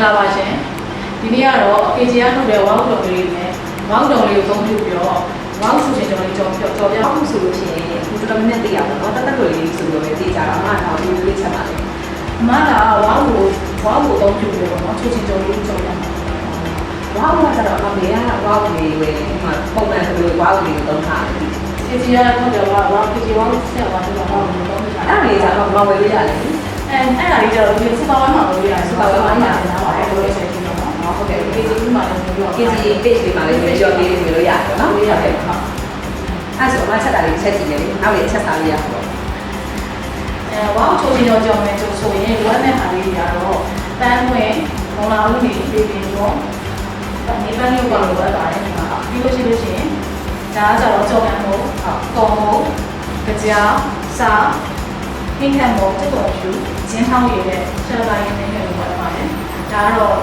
္ဂလာပါရှင်ဒီနေ့ကတော့ KG ရထုတ်တဲ့ဝါဟုတော်လေးနဲ့ဝါဟုတော်လေးကိုသုံးပြုပြီးတော့ဝါဟုဆိုရှင်ကျွန်တော်ကြော်ကြော်ကြော်ပြအခုဆိုလို့ရှိရင်ဒီတော်တော်များများသိရပါတော့တတ်တတ်လို့လေးဆိုတော့သိကြတာအမှတော့ဒီလိုလေးချက်ပါလေအမကဝါဟုဝါဟုသုံးပြုပြီးတော့နော်ဆိုရှင်ကြော်လေးကြော်ပြမှာဝါဝါကတော့အမေကဝါဝလေးပဲဒီမှာပုံမှန်ဆိုလို့ဝါဝလေးကိုသုံးထားတယ် KG ရထုတ်တဲ့ဝါဝါ KG ဝါဟုဆက်ဝါဆိုတော့ဝါဟုသုံးပြတာအဲ့ဒါလေးကတော့မဝယ်လို့ရတယ် အဲအဲ့ဒါလေးကျတော့ဒီစပါဝမ်းမှာလို့ရတယ်စပါဝမ်းမှာနားပါအဲ့လိုဆက်ကြည့်တော့နော်ဟုတ်ကဲ့ KG ဒီမှာလည်းပြော KG page လေးမှာလေးပြောပြောလေးတွေလို့ရတယ်နော်လို့ရတယ်ဟုတ်အဲ့ဆိုအမချက်တာလေးချက်ကြည့်လေနောက်လေးချက်စားလေးရပါတော့အဲဝါဟုဆိုရှင်ကြော်ကြော်မယ်ဆိုရင်ဝမ်းနဲ့ဟာလေးတွေကတော့တန်းဝင်ဘုံလာဦးနေပြေးပြီးတော့ဒီပန်းလေးကိုတော့ပါတယ်ဒီမှာပြီးလို့ရှိလို့ရှိရင်ဒါကကျတော့ကြော်ကန်မို့ကော်မို့ကြာစာ ဟင်းခံမို့တက်တော်ဖြူဂျင်းထောင်းရည်နဲ့ဆက်လာရင်းနဲ့လို့ပြောပါတယ်ဒါကတော့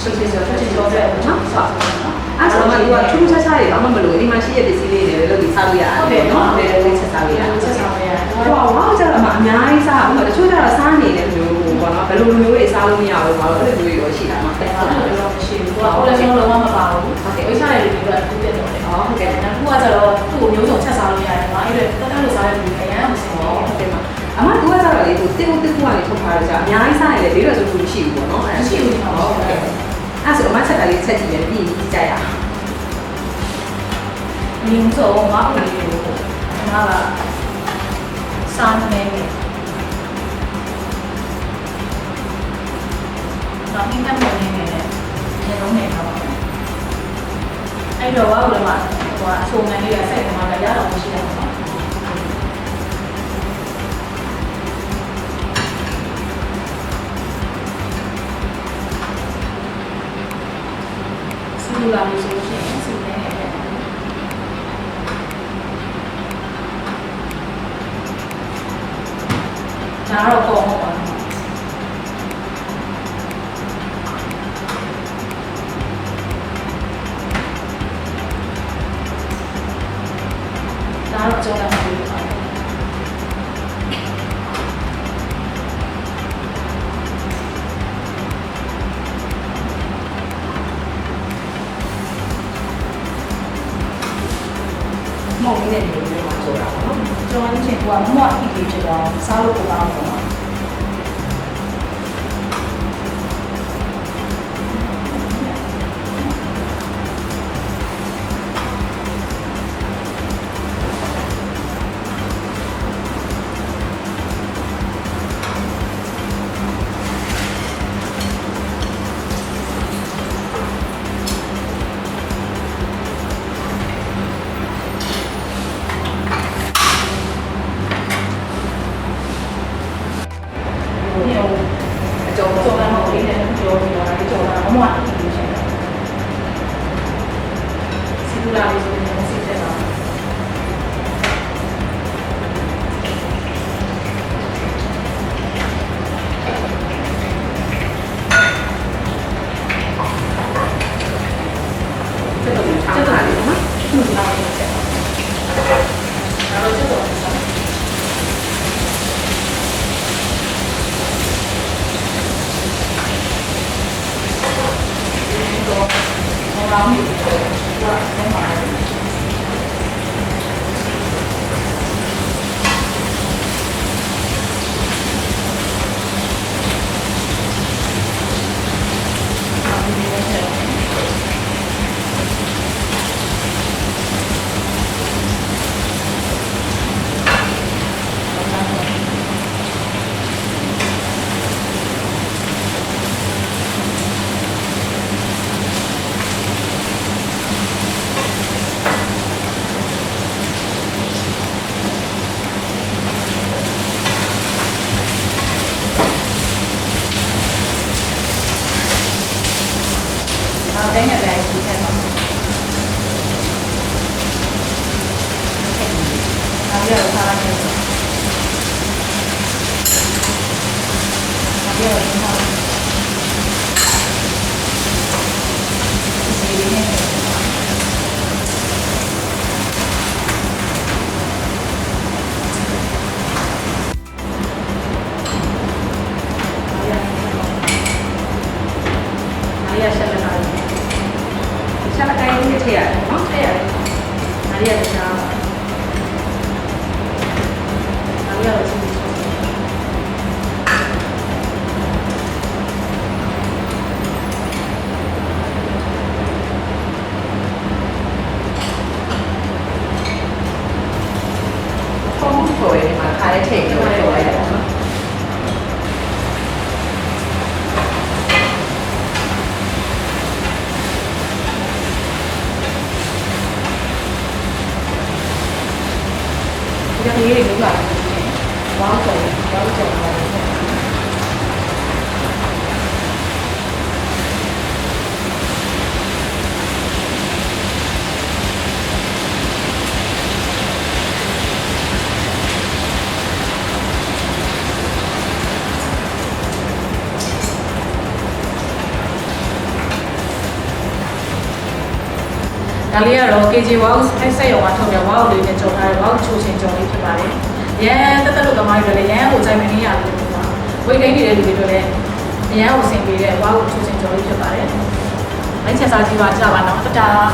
ချွတ်ချွတ်ချွတ်ချွချွတ်တ်ချချွစ်တ်ကြော်ချွတဲ့တ်နော်နော်ဆောက်ဆောက်နော်အဲ့ဆိုမှဒီကထူးခြားခြားတွေဘာမှမလို့ဒီမှာရှိရတဲ့စီးလေးတွေလို့ဒီစားလို့ရတယ်နော်ဒီလေးချက်စားလို့ရတယ်ချက်ဆောင်ရဟိုဝါကျတော့အများကြီးစားဘူးတချို့ကျတော့စားနေတဲ့မျိုးပေါ့နော်ဘယ်လိုလိုမျိုးတွေစားလို့မရဘူးဘာလို့အဲ့လိုမျိုးတွေရှိတာမှာတယ်ဟုတ်တယ်တော့မရှိဘူး။ကိုယ်ကလည်းလုံးဝမပါဘူး။ ချက်ကလေးချက်ကြည့်ရင်ပြီးကြရအောင်ဒီမျိုးစုံငါ့ကိုလေးကိုငါကစားနေတယ်။တော့ဒီကနေ့နေနေတယ်။ရေလုံးနေတာပါ။အဲ့တော့ဝါ့လည်းမှာဟိုအဆိုးငန်းလေးကစိတ်ကမှလည်းရတော့မရှိတော့ ဘူးနော်။စီလူလာလို့ဆိုလို့ရှိရင်စီနေနေတယ်ဒါ တော့ပေါ့ဟုတ်ပါဘူးဒါတော့ကြောက်တာမဟုတ်ဘူးပါမောင်လေးနဲ့နေနေမှာဆိုတာပေါ့နော်ကျွန်တော်တို့ချင်းကမမော့အီလေးဖြစ်တော့စားလို့ပိုကောင်းတော့ လုံးဝအကြည့်လို့ရှိတယ်စီတူလာလေးဆိုရင်စီတက်တာ这个我查查的嘛，嗯。当你的一个肩膀 Dia 那个。没有 ချော်ရဲဒီမှာခါရဲချိန်ပြီးတော့ချော်ရဲပေါ့နော်ဒီကလေးတွေလောက်လာတယ်ဝါကြော်ဝါကြော်ပါလို့ ဒါလေးကတော့ KG wow အဲ့ဆက်ရုံမှာထုတ်တဲ့ wow လေးနဲ့ကြော်ထားတဲ့ wow ချိုချင်းကြော်လေးဖြစ်ပါတယ်။ရန်တက်တက်လို့သမားတွေလည်းရန်ကိုကြိုင်မနေရလို့ပြောတာ။ဝိတ်ကိန်းနေတဲ့လူတွေတို့လည်းရန်ကိုဆင်ပေးတဲ့ wow ချိုချင်းကြော်လေးဖြစ်ပါတယ်။လိုက်ချက်စားကြည့်ပါကြပါတော့တတား